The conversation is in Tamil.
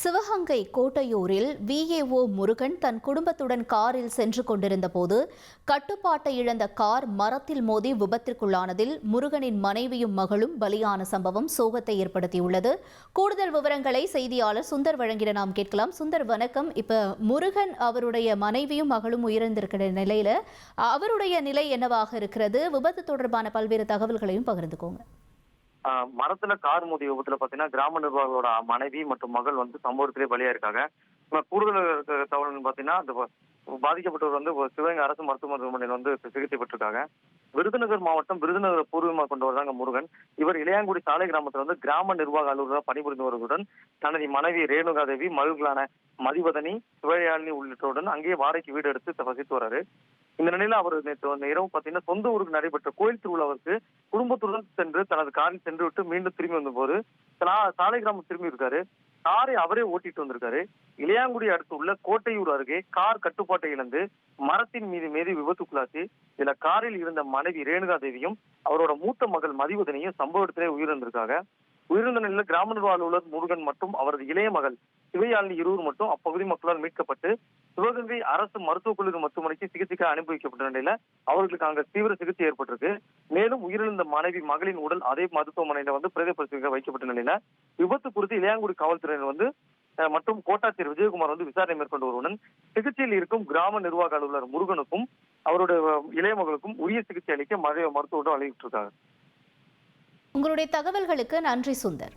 சிவகங்கை கோட்டையூரில் விஏஓ முருகன் தன் குடும்பத்துடன் காரில் சென்று கொண்டிருந்த போது கட்டுப்பாட்டை இழந்த கார் மரத்தில் மோதி விபத்திற்குள்ளானதில் முருகனின் மனைவியும் மகளும் பலியான சம்பவம் சோகத்தை ஏற்படுத்தியுள்ளது. கூடுதல் விவரங்களை செய்தியாளர் சுந்தர் வழங்கிட நாம் கேட்கலாம். சுந்தர் வணக்கம். இப்ப முருகன் அவருடைய மனைவியும் மகளும் உயிரிழந்திருக்கிற நிலையில அவருடைய நிலை என்னவாக இருக்கிறது? விபத்து தொடர்பான பல்வேறு தகவல்களையும் பகிர்ந்துக்கோங்க. மரத்துல கார் மோதி விபத்துல பாத்தீங்கன்னா கிராம நிர்வாகிகளோட மனைவி மற்றும் மகள் வந்து சம்பவத்திலே பலியா இருக்காங்க கூடுதல் இருக்க தகவல் பாத்தீங்கன்னா அந்த பாதிக்கப்பட்டவர் வந்து சிவகங்கை அரசு மருத்துவமனையில் வந்து சிகிச்சை பெற்றிருக்காங்க. விருதுநகர் மாவட்டம் விருதுநகர் பூர்வீகமாக கொண்டவர் தாங்க முருகன். இவர் இளையாங்குடி சாலை கிராமத்துல வந்து கிராம நிர்வாக அலுவலராக பணிபுரிந்தவர்களுடன் தனது மனைவி ரேணுகா தேவி மகள்களான மதிவதனி சிவயாழினி உள்ளிட்டோருடன் அங்கேயே வாடகைக்கு வீடு எடுத்து வசித்து வராரு. இந்த நிலையில அவர் நேற்று வந்த இரவு பாத்தீங்கன்னா சொந்த ஊருக்கு நடைபெற்ற கோயில் திருவிழாவிற்கு குடும்பத்துடன் சென்று தனது காரில் சென்று விட்டு மீண்டும் திரும்பி வந்தபோது போது சாலை கிராமம் திரும்பி இருக்காரு. காரை அவரே ஓட்டிட்டு வந்திருக்காரு. இளையாங்குடி அடுத்து உள்ள கோட்டையூர் அருகே கார் கட்டுப்பாட்டை இழந்து மரத்தின் மீது மீது விபத்துக்குள்ளாச்சு இதுல காரில் இருந்த மனைவி ரேணுகா தேவியும் அவரோட மூத்த மகள் மதிவதனையும் சம்பவ இடத்திலே உயிரிழந்திருக்காங்க. உயிரிழந்த நிலையில் கிராம நிர்வாக அலுவலர் முருகன் மற்றும் அவரது இளைய மகள் சிவையாளினி இருவர் மட்டும் அப்பகுதி மக்களால் மீட்கப்பட்டு சிவகங்கை அரசு மருத்துவக் கல்லூரி மருத்துவமனைக்கு சிகிச்சைக்கு அனுப்பி வைக்கப்பட்ட நிலையில அவர்களுக்கு அங்க தீவிர சிகிச்சை ஏற்பட்டிருக்கு. மேலும் உயிரிழந்த மனைவி மகளின் உடல் அதே மருத்துவமனையில வந்து பிரேத பரிசோதனை வைக்கப்பட்ட நிலையில விபத்து குறித்து இளையாங்குடி காவல்துறையினர் வந்து மற்றும் கோட்டாட்சியர் விஜயகுமார் வந்து விசாரணை மேற்கொண்டு வருவதுடன் சிகிச்சையில் இருக்கும் கிராம நிர்வாக அலுவலர் முருகனுக்கும் அவருடைய இளைய மகளுக்கும் உரிய சிகிச்சை அளிக்க மறைய வழங்கிட்டு இருக்காங்க உங்களுடைய தகவல்களுக்கு நன்றி சுந்தர்.